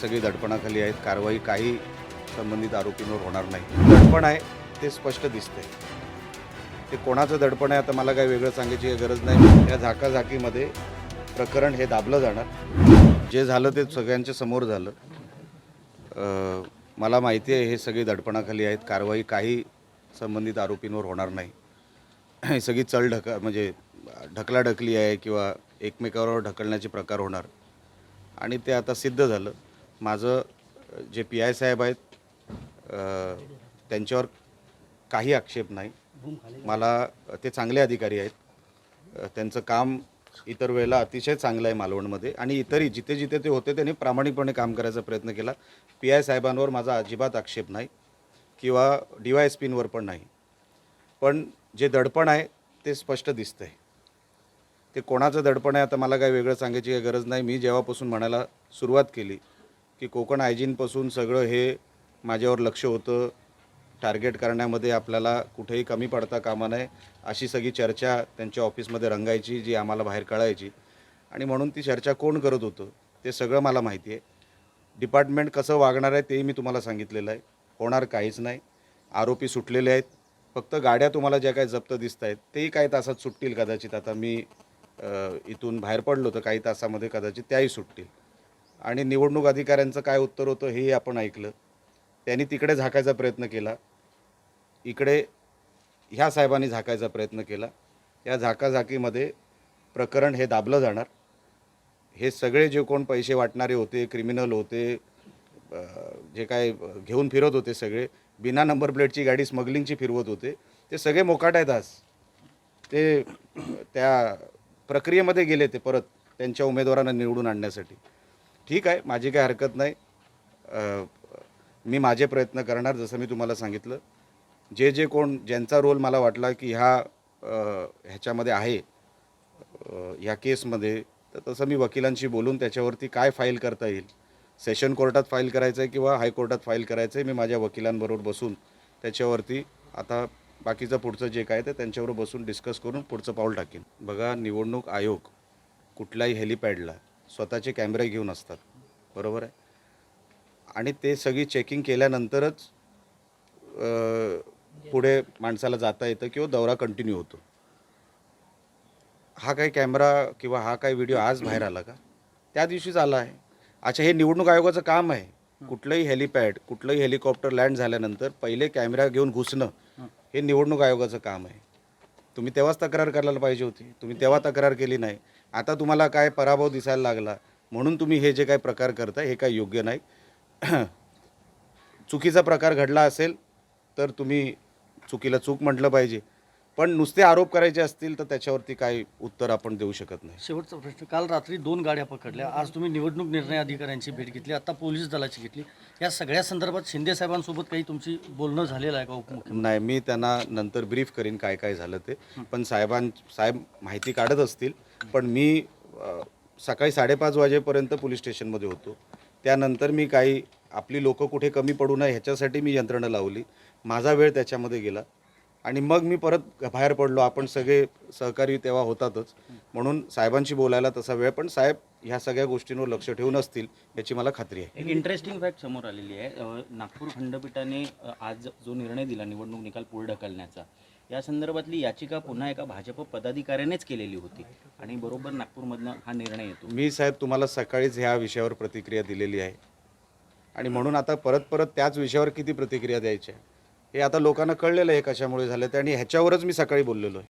सगळी दडपणाखाली आहेत. कारवाई काही संबंधित आरोपींवर होणार नाही. दडपण आहे ते स्पष्ट दिसते ते कोणाचं दडपण आहे आता मला काही वेगळं सांगायची गरज नाही. या झाकाझाकीमध्ये प्रकरण हे दाबलं जाणार. जे झालं ते सगळ्यांच्या समोर झालं. मला माहिती आहे हे सगळी दडपणाखाली आहेत. कारवाई काही संबंधित आरोपींवर होणार नाही. ही सगळी चल ढक म्हणजे ढकलाढकली आहे किंवा एकमेकावर ढकलण्याचे प्रकार होणार. आणि ते आता सिद्ध झालं. माझं जे पी आय साहेब आहेत त्यांच्यावर काही आक्षेप नाही. मला ते चांगले अधिकारी आहेत. त्यांचं काम इतर वेळेला अतिशय चांगलं आहे मालवणमध्ये. आणि इतरही जिथे जिथे ते होते त्यांनी प्रामाणिकपणे काम करायचा प्रयत्न केला. पी आय साहेबांवर माझा अजिबात आक्षेप नाही किंवा डी वाय एस पींवर पण नाही. पण जे दडपण आहे ते स्पष्ट दिसतं आहे ते कोणाचं दडपण आहे आता मला काही वेगळं सांगायची काही गरज नाही. मी जेव्हापासून म्हणायला सुरुवात केली की कोकण हायजीनपासून सगळं हे माझ्यावर लक्ष होतं. टार्गेट करण्यामध्ये आपल्याला कुठेही कमी पडता कामा नये अशी सगळी चर्चा त्यांच्या ऑफिसमध्ये रंगायची जी आम्हाला बाहेर कळायची. आणि म्हणून ती चर्चा कोण करत होतं ते सगळं मला माहिती आहे डिपार्टमेंट कसं वागणार आहे तेही मी तुम्हाला सांगितलेलं आहे. होणार काहीच नाही. आरोपी सुटलेले आहेत. फक्त गाड्या तुम्हाला ज्या काही जप्त दिसत आहेत तेही काही तासात सुटतील कदाचित. आता मी इथून बाहेर पडलो तर काही तासामध्ये कदाचित त्याही सुटतील. आणि निवडणूक अधिकाऱ्यांचं काय उत्तर होतं हेही आपण ऐकलं. त्यांनी तिकडे झाकायचा प्रयत्न केला. इकडे ह्या साहेबांनी झाकायचा प्रयत्न केला. या झाकाझाकीमध्ये प्रकरण हे दाबलं जाणार. हे सगळे जे कोण पैसे वाटणारे होते क्रिमिनल होते जे काय घेऊन फिरत होते सगळे बिना नंबर प्लेटची गाडी स्मगलिंगची फिरवत होते ते सगळे मोकाट आहेत आज. ते त्या प्रक्रियेमध्ये गेले ते परत त्यांच्या उमेदवारांना निवडून आणण्यासाठी. ठीक आहे माझी काही हरकत नाही. अ, मी माझे प्रयत्न करणार जसं मी तुम्हाला सांगितलं. जे जे कोण ज्यांचा रोल मला वाटला की ह्या अ, ह्याच्यामध्ये आहे अ, ह्या केसमध्ये तर तसं मी वकिलांशी बोलून त्याच्यावरती काय फाईल करता येईल सेशन कोर्टात फाईल करायचं आहे किंवा हायकोर्टात फाईल करायचं आहे मी माझ्या वकिलांबरोबर बसून त्याच्यावरती आता बाकीचं पुढचं जे काय ते त्यांच्याबरोबर बसून डिस्कस करून पुढचं पाऊल टाकेन. बघा निवडणूक आयोग कुठल्याही हेलिपॅडला स्वतःचे कॅमेरे घेऊन असतात. बरोबर आहे? आणि ते सगळी चेकिंग केल्यानंतरच पुढे माणसाला जाता येतं किंवा दौरा कंटिन्यू होतो. हा काही कॅमेरा किंवा हा काही व्हिडिओ आज बाहेर आला का? त्या दिवशीच आला आहे. अच्छा हे निवडणूक आयोगाचं काम आहे. कुठलंही हेलिपॅड कुठलंही हेलिकॉप्टर लँड झाल्यानंतर पहिले कॅमेरा घेऊन घुसणं हे निवडणूक आयोगाचं काम आहे. तुम्ही तेव्हाच तक्रार करायला पाहिजे होती. तुम्ही तेव्हा तक्रार केली नाही. आता तुम्हाला काय पराभव दिसायला लागला म्हणून तुम्ही हे जे काय प्रकार करता हे काय योग्य नाही. चुकीचा प्रकार घडला असेल तर तुम्ही चुकीला चूक म्हटलं पाहिजे. पण नुसते आरोप करायचे असतील तर त्याच्यावरती काही उत्तर आपण देऊ शकत नाही. शेवटचा प्रश्न काल रात्री दोन गाड्या पकडल्या. आज तुम्ही निवडणूक निर्णय अधिकाऱ्यांची भेट घेतली आता पोलीस दलाची घेतली. या सगळ्या संदर्भात शिंदे साहेबांसोबत काही तुमची बोलणं झालेलं आहे का उपमुख्यमंत्री? नाही मी त्यांना नंतर ब्रीफ करीन काय काय झालं ते. पण साहेबां साहेब माहिती काढत असतील पण मी अ, सकाळी साडेपाच वाजेपर्यंत पोलीस स्टेशनमध्ये होतो. त्यानंतर मी काही आपली लोकं कुठे कमी पडू नये ह्याच्यासाठी मी यंत्रणा लावली. माझा वेळ त्याच्यामध्ये गेला. आणि मग मी परत बाहेर पडलो. आपण सगळे सहकारी तेव्हा होतातच. म्हणून साहेबांशी बोलायला तसा वेळ पण साहेब ह्या सगळ्या गोष्टींवर लक्ष ठेवून असतील याची मला खात्री आहे. एक इंटरेस्टिंग फॅक्ट समोर आलेली आहे. नागपूर खंडपीठाने आज जो निर्णय दिला निवडणूक निकाल पुढे ढकलण्याचा या संदर्भातली याचिका पुन्हा एका भाजप पदाधिकाऱ्यानेच केलेली होती. आणि बरोबर नागपूरमधनं हा निर्णय येतो. मी साहेब तुम्हाला सकाळीच ह्या विषयावर प्रतिक्रिया दिलेली आहे. आणि म्हणून आता परत परत त्याच विषयावर किती प्रतिक्रिया द्यायच्या? हे आता लोकांना कळलेलं आहे कशामुळे झालं ते आणि ह्याच्यावरच मी सकाळी बोललेलो आहे.